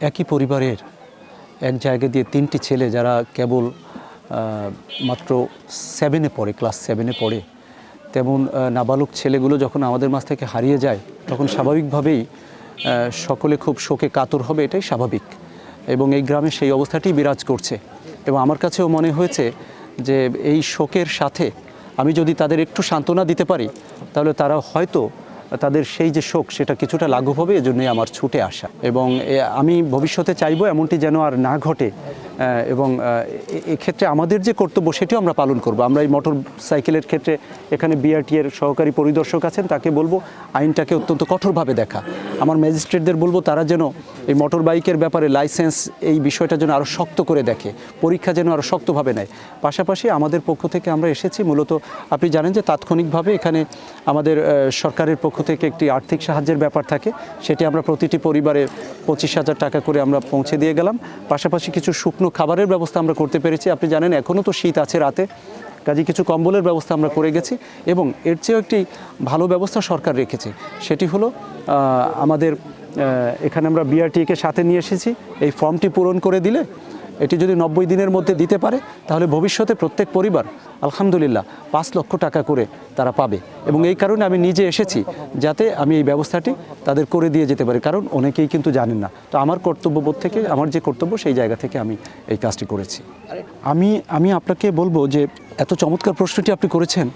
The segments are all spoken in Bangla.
একই পরিবারের এক জায়গা দিয়ে তিনটি ছেলে যারা কেবল মাত্র সেভেনে পড়ে ক্লাস সেভেনে পড়ে, তেমন নাবালক ছেলেগুলো যখন আমাদের মাঝ থেকে হারিয়ে যায়, তখন স্বাভাবিকভাবেই সকলে খুব শোকে কাতর হবে, এটাই স্বাভাবিক। এবং এই গ্রামে সেই অবস্থাটি বিরাজ করছে। এবং আমার কাছেও মনে হয়েছে যে এই শোকের সাথে আমি যদি তাদের একটু সান্ত্বনা দিতে পারি, তাহলে তারা হয়তো তাদের সেই যে শোক, সেটা কিছুটা লাঘব হবে, এজন্যই আমার ছুটে আসা। এবং আমি ভবিষ্যতে চাইব এমনটি যেন আর না ঘটে। এবং এক্ষেত্রে আমাদের যে কর্তব্য সেটিও আমরা পালন করব। আমরা এই মোটর সাইকেলের ক্ষেত্রে এখানে বিআরটি এর সহকারী পরিদর্শক আছেন, তাকে বলব আইনটাকে অত্যন্ত কঠোরভাবে দেখা। আমার ম্যাজিস্ট্রেটদের বলব তারা যেন এই মোটর বাইকের ব্যাপারে লাইসেন্স এই বিষয়টা যেন আরও শক্ত করে দেখে, পরীক্ষা যেন আরও শক্তভাবে নেয়। পাশাপাশি আমাদের পক্ষ থেকে আমরা এসেছি, মূলত আপনি জানেন যে তাৎক্ষণিকভাবে এখানে আমাদের সরকারের পক্ষ থেকে একটি আর্থিক সাহায্যের ব্যাপার থাকে, সেটি আমরা প্রতিটি পরিবারে পঁচিশ হাজার টাকা করে আমরা পৌঁছে দিয়ে গেলাম। পাশাপাশি কিছু শুকনো খাবারের ব্যবস্থা আমরা করতে পেরেছি। আপনি জানেন এখনও তো শীত আছে রাতে। কাজে কিছু কম্বলের ব্যবস্থা আমরা করে গেছি এবং এর চেয়েও একটি ভালো ব্যবস্থা সরকার রেখেছে। সেটি হলো আমাদের এখানে আমরা বিআরটিএকে সাথে নিয়ে এসেছি। এই ফর্মটি পূরণ করে দিলে এটি যদি নব্বই দিনের মধ্যে দিতে পারে, তাহলে ভবিষ্যতে প্রত্যেক পরিবার, আলহামদুলিল্লাহ, পাঁচ লক্ষ টাকা করে তারা পাবে। এবং এই কারণে আমি নিজে এসেছি যাতে আমি এই ব্যবস্থাটি তাদের করে দিয়ে যেতে পারি, কারণ অনেকেই কিন্তু জানেন না। তো আমার কর্তব্যবোধ থেকে, আমার যে কর্তব্য, সেই জায়গা থেকে আমি এই কাজটি করেছি। আমি আমি আপনাকে বলব যে, এত চমৎকার প্রশ্নটি আপনি করেছেন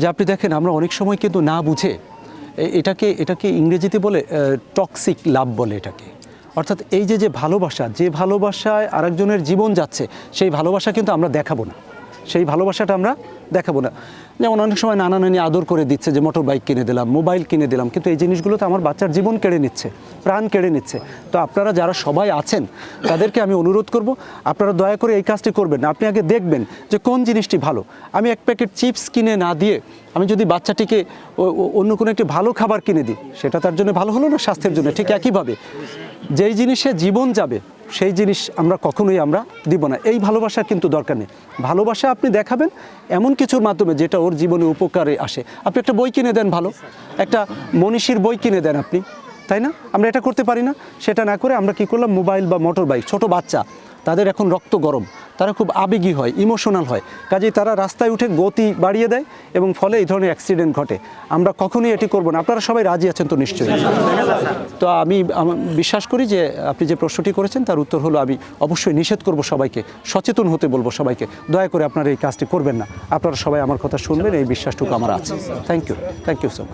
যে, আপনি দেখেন, আমরা অনেক সময় কিন্তু না বুঝে এটাকে এটাকে ইংরেজিতে বলে টক্সিক লাভ বলে এটাকে। অর্থাৎ এই যে যে ভালোবাসা, যে ভালোবাসায় আরেকজনের জীবন যাচ্ছে, সেই ভালোবাসা কিন্তু আমরা দেখাবো না। সেই ভালোবাসাটা আমরা দেখাবো না। যেমন অনেক সময় নানা নানি আদর করে দিচ্ছে যে, মোটর বাইক কিনে দিলাম, মোবাইল কিনে দিলাম। কিন্তু এই জিনিসগুলো তো আমার বাচ্চার জীবন কেড়ে নিচ্ছে, প্রাণ কেড়ে নিচ্ছে। তো আপনারা যারা সবাই আছেন, তাদেরকে আমি অনুরোধ করব, আপনারা দয়া করে এই কাজটি করবেন আপনি আগে দেখবেন যে, কোন জিনিসটি ভালো। আমি এক প্যাকেট চিপস কিনে না দিয়ে, আমি যদি বাচ্চাটিকে অন্য কোনো একটি ভালো খাবার কিনে দিই, সেটা তার জন্য ভালো হলো না? স্বাস্থ্যের জন্য? ঠিক একইভাবে, যেই জিনিসে জীবন যাবে সেই জিনিস আমরা কখনোই আমরা দিব না। এই ভালোবাসা কিন্তু দরকার নেই। ভালোবাসা আপনি দেখাবেন এমন কিছুর মাধ্যমে যেটা ওর জীবনে উপকারে আসে। আপনি একটা বই কিনে দেন ভালো। একটা মনীষীর বই কিনে দেন আপনি। তাই না? আমরা এটা করতে পারি না। সেটা না করে আমরা কি করলাম? মোবাইল বা মোটর বাইক ছোটো বাচ্চা। তাদের এখন রক্ত গরম। তারা খুব আবেগী হয় ইমোশনাল হয়। কাজেই তারা রাস্তায় উঠে গতি বাড়িয়ে দেয় এবং ফলে এই ধরনের অ্যাক্সিডেন্ট ঘটে। আমরা কখনোই এটি করব না। আপনারা সবাই রাজি আছেন তো নিশ্চয়ই? তো আমি বিশ্বাস করি যে আপনি যে প্রশ্নটি করেছেন তার উত্তর হলো আমি অবশ্যই নিষেধ করব সবাইকে। সচেতন হতে বলব সবাইকে। দয়া করে আপনারা এই কাজটি করবেন না। আপনারা সবাই আমার কথা শুনবেন, এই বিশ্বাসটুকু আমার আছে। Thank you thank you so much